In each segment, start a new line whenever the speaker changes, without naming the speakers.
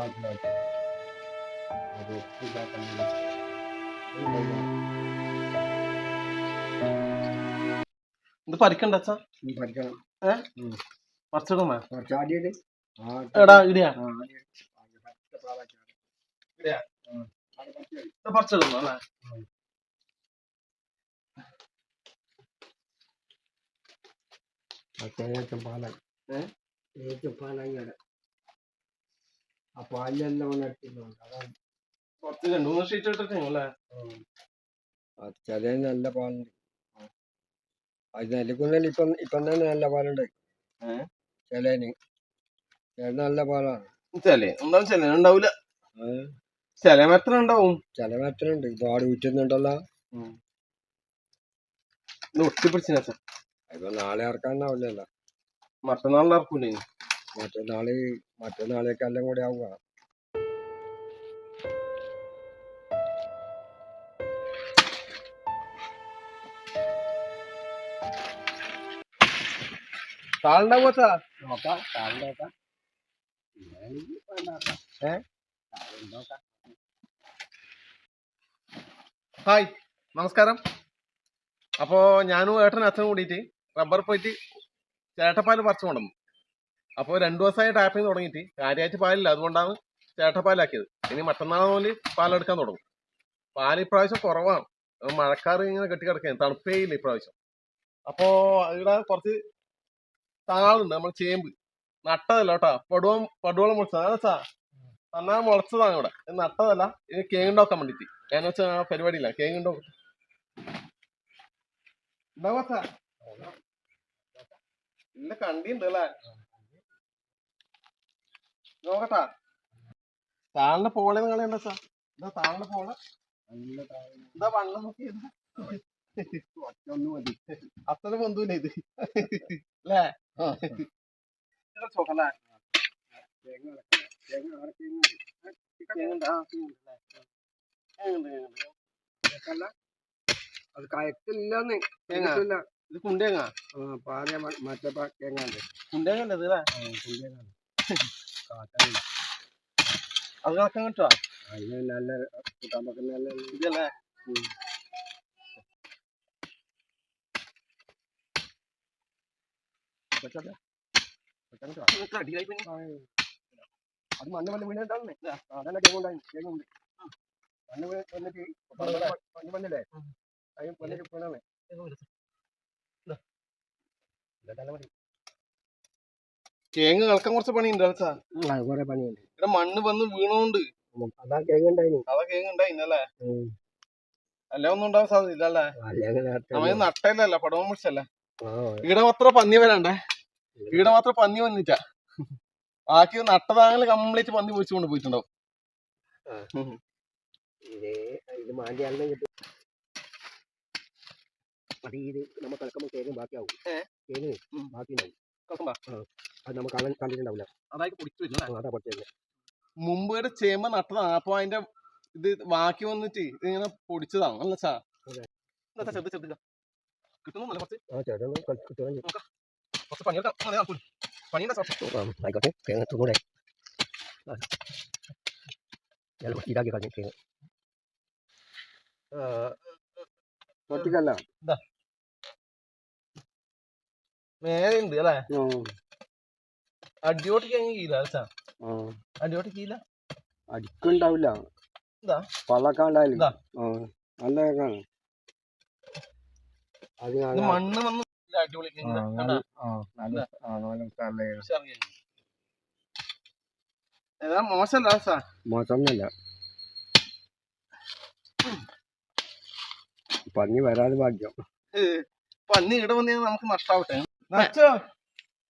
കാട്ടിലാക്കി അത് ഇതാക്കാൻ
ഇത് പരിക്കണ്ട അച്ഛാ.
പഠിക്കണം
ഏ?
ഉം.
പറിച്ചിടുന്നേ
കുറച്ച് ആദ്യം ആ
എടാ ഇടിയാ. പറിച്ചിടുന്നു അല്ലേ?
ആ തേങ്ങച്ചും പാലായി
ഏ?
തേങ്ങച്ചും പാലായി അവിടെ ആ പാലിലെല്ലാം ഒന്ന് എടുത്തിട്ടുണ്ട് അതാണ്
കുറച്ച് രണ്ടു മൂന്ന് ഷീറ്റ്
ചില നല്ല പാലുണ്ട്. അത് നെല്ലിക്കുന്നതിൽ ഇപ്പം ഇപ്പം തന്നെ നല്ല പാലുണ്ട്.
ഏ?
ചില നല്ല പാലാണ്.
ചില ഉണ്ടാവും ചില ഉണ്ടാവില്ല? ചില മരത്തിന് ഉണ്ടാവും.
ചില ഉണ്ട്. ഊറ്റുന്നുണ്ടല്ലോ.
ഒട്ടിപ്പിടിച്ചു
ഇപ്പൊ നാളെ ഇറക്കാനാവില്ലല്ലോ? മറ്റന്നാൾ മറ്റന്നാളേക്ക് എല്ലാം കൂടെ ആവുക നോക്കാം നോക്കാം
ഏ? ഹായ് നമസ്കാരം. അപ്പോ ഞാനും ഏട്ടനും അച്ഛനും കൂടിയിട്ട് റബ്ബർ പോയിട്ട് ചേട്ടപ്പാൽ പറിച്ചു കൊണ്ടുവന്നു. അപ്പോൾ രണ്ടു ദിവസമായി ടാപ്പ് ചെയ്ത് തുടങ്ങിയിട്ട് കാര്യമായിട്ട് പാലില്ല. അതുകൊണ്ടാണ് ചേട്ടപ്പാലാക്കിയത് ഇനി മറ്റന്നാൾ മുതൽ പാലെടുക്കാൻ തുടങ്ങും. പാൽ ഇപ്രാവശ്യം കുറവാണ്. മഴക്കാർ ഇങ്ങനെ കെട്ടി കിടക്കുകയാണ് തണുപ്പേ ഇല്ല ഇപ്രാവശ്യം. അപ്പോൾ ഇവിടെ കുറച്ച് താളുണ്ട്. നമ്മൾ ചേമ്പ്. നട്ടതല്ല കേട്ടോ. പടുവം പടുവളം മുളച്ചത് സാ. നന്നാ മുളച്ചതാണ് ഇവിടെ. നട്ടതല്ല. ഇത് കേങ്ങുണ്ടാക്കാൻ വേണ്ടിയിട്ട്. ഞാൻ വെച്ചാ പരിപാടിയില്ല. കേങ്ങുണ്ടോ ഉണ്ടാവാ ഇല്ല കണ്ടിണ്ട് അല്ലേ? നോക്കട്ടാ. താളിന്റെ പോളെ നിങ്ങൾ എന്താ സാർ ഇതാ താളിന്റെ പോളെ. എന്താ വണ്ണം
നോക്കിയത് മതി.
അത്ര പൊന്തൂല ഇത്. അല്ലേ? ചോക്കല്ലേ കേങ്ങുണ്ട് കേങ്ങുണ്ട് കേങ്ങുണ്ട് കേങ്ങുണ്ട്.
അത് കയറ്റില്ലെന്ന്
തേങ്ങ.
കയറ്റില്ല
ഇത് കുണ്ടേങ്ങ.
മറ്റേ ഉണ്ട്
കുണ്ടേങ്ങ അല്ലേ. അത് കണക്കാൻ കിട്ടുക
അതിന് നല്ല കൂട്ടാൻ പറ്റുന്ന നല്ല
ഇതല്ലേ?
അത് മണ്ണ് വന്ന് വീണിട്ടാണ് അതന്നെ തേങ്ങുണ്ടായി തേങ്ങുണ്ട് മണ്ണ് വന്നിട്ട് മണ്ണ് വന്നില്ലേ? അതിന് വന്നിട്ട് വീണാണ് ഇതെല്ലാം മതി
കേങ്ങ് കളക്കാൻ കുറച്ച് പണിയുണ്ട് അലച്ചാ
കുറെ പണിയുണ്ട്.
ഇവിടെ മണ്ണ് വന്ന് വീണോണ്ട്.
അതാ കേങ്ങുണ്ടായി
അതാ കേങ്ങ് ഉണ്ടായിന്നല്ലേ അല്ല? ഒന്നും ഉണ്ടാവാൻ സാധ്യത അല്ലേ?
അല്ലെങ്കിൽ നേരത്തെ
നമ്മ നട്ടല്ലല്ല പടവം പിടിച്ചല്ലേ
ആ.
ഇവിടെ മാത്രം പന്നി വരണ്ടേ? ഇവിടെ മാത്രം പന്നി വന്നിട്ടാ. ബാക്കി നട്ടതാണെങ്കിൽ കംപ്ലീറ്റ് പന്നി പൊളിച്ചുകൊണ്ട് പോയിട്ടുണ്ടാവും.
ഇത് ഇത് മാന്തി അല്ല കിട്ടും. അത് ഇത് നമ്മൾ കിടക്കുമ്പോൾ തേങ്ങ ബാക്കിയാവും. തേങ്ങ ബാക്കി ഉണ്ടാവും
കളക്കണ്ട.
അത് നമുക്ക് കണ്ടിട്ടുണ്ടാവില്ല.
അതായത് പൊടിച്ചു
അതാ
മുമ്പ് ഇവിടെ ചേമ്പ നട്ടതാണ് അപ്പൊ അതിന്റെ ഇത് ബാക്കി വന്നിട്ട് ഇതിങ്ങനെ പൊടിച്ചതാണ്. അല്ല ചാ ചെറുത് ചെറുത്. കിട്ടുന്നില്ല കുറച്ച്. കുറച്ച് പണിയെടുക്കാം കൂടി.
ഇതാക്കി കളഞ്ഞു തേങ്ങ.
മേലെ ഉണ്ട് അല്ലേ അടിയോട്ട് കീല അടിയോട്ട് കീല
അടിക്കുണ്ടാവില്ല. നല്ല
മണ്ണ് വന്ന് അടിപൊളി മോശമല്ല
മോശമൊന്നുമില്ല. പന്നി വരാതെ ഭാഗ്യം.
പന്നി ഇവിടെ വന്നാൽ നമുക്ക് നഷ്ടാവട്ടെ? നച്ചോ?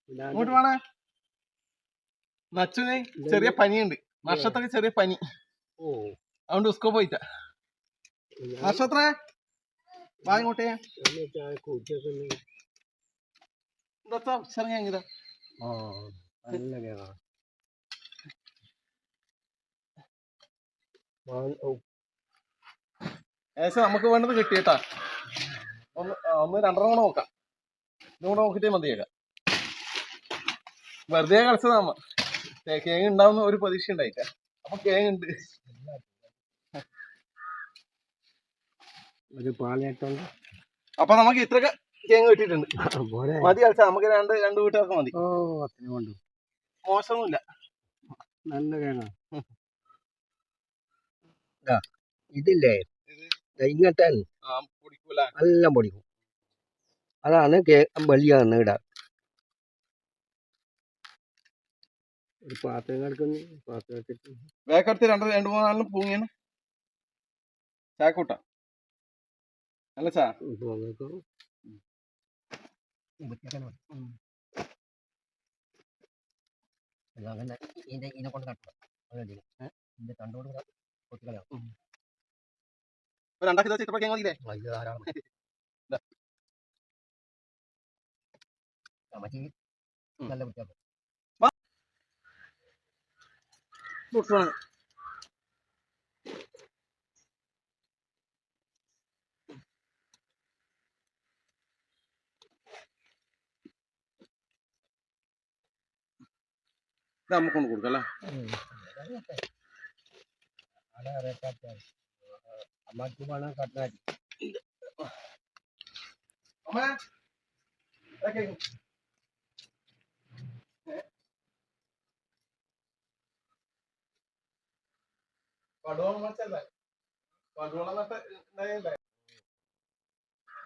ഇങ്ങോട്ട് വേണേ. നച്ചുന് ചെറിയ പനിയുണ്ട്. നക്ഷത്രക്ക് ചെറിയ പനി.
ഓ.
അതുകൊണ്ട് ഉസ്കോ പോയിട്ട. നക്ഷത്രേ വാ ഇങ്ങോട്ടേ. ചെറിയ ഏകദേശം നമുക്ക് വേണ്ടത് കിട്ടിയിട്ടാ. ഒന്ന് ഒന്ന് രണ്ടെണ്ണം കൂടെ നോക്കാം. ഇതും കൂടെ നോക്കിട്ടേ മതിയേക്കാം വെറുതെ കളിച്ചതാ കേങ് ഉണ്ടാവുന്ന ഒരു പ്രതീക്ഷ ഉണ്ടായിട്ടാ അപ്പൊ
ഒരു പാലയട്ടം
അപ്പൊ നമുക്ക് ഇത്ര കേങ്ങ് കിട്ടിയിട്ടുണ്ട്. മതി കളിച്ച നമുക്ക് രണ്ട് രണ്ട് വീട്ടുകാർക്ക് മതി.
ഓ അത്രയും കൊണ്ട്
മോശമൊന്നുമില്ല.
നല്ല കേണ ഇതില്ലേ? എല്ലാം പൊടിക്കും. അതാണ് കേ വലിയ നീട. ഒരു പാത്രം കിടക്കുന്നു പാത്രം വെച്ചിട്ട്
വേക്കെടുത്ത് രണ്ട് രണ്ട് മൂന്നാലിനും പൂങ്ങിയാണ്. ചാക്കൂട്ട അല്ല
ചാ ഇതിന്റെ ഇതിനെ കൊണ്ട് ഇതിന്റെ
രണ്ടാക്കി
ഇത് ധാരാളം. ചമച്ചി നല്ല വൃത്തിയാക്കും
ഇത് നമുക്ക് കൊണ്ട് കൊടുക്കാം അല്ലേ അമ്മയ്ക്ക്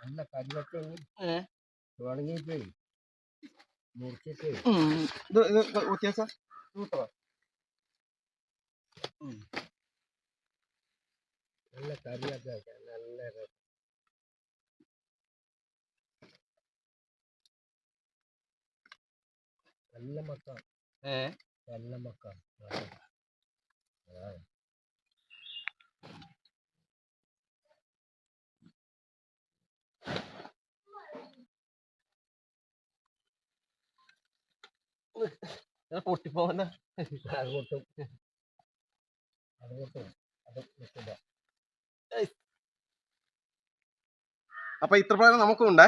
നല്ല കരിവൊക്കെ
ഏ?
തുടങ്ങിയിട്ട് മുറിച്ചിട്ട്
വ്യത്യാസം
നല്ല കറിയൊക്കെ നല്ല നല്ല മക്ക. നല്ല മക്ക.
പൊട്ടിപ്പോവന്ന അപ്പൊ ഇത്ര പ്രകാരം നമുക്കും ഉണ്ടേ.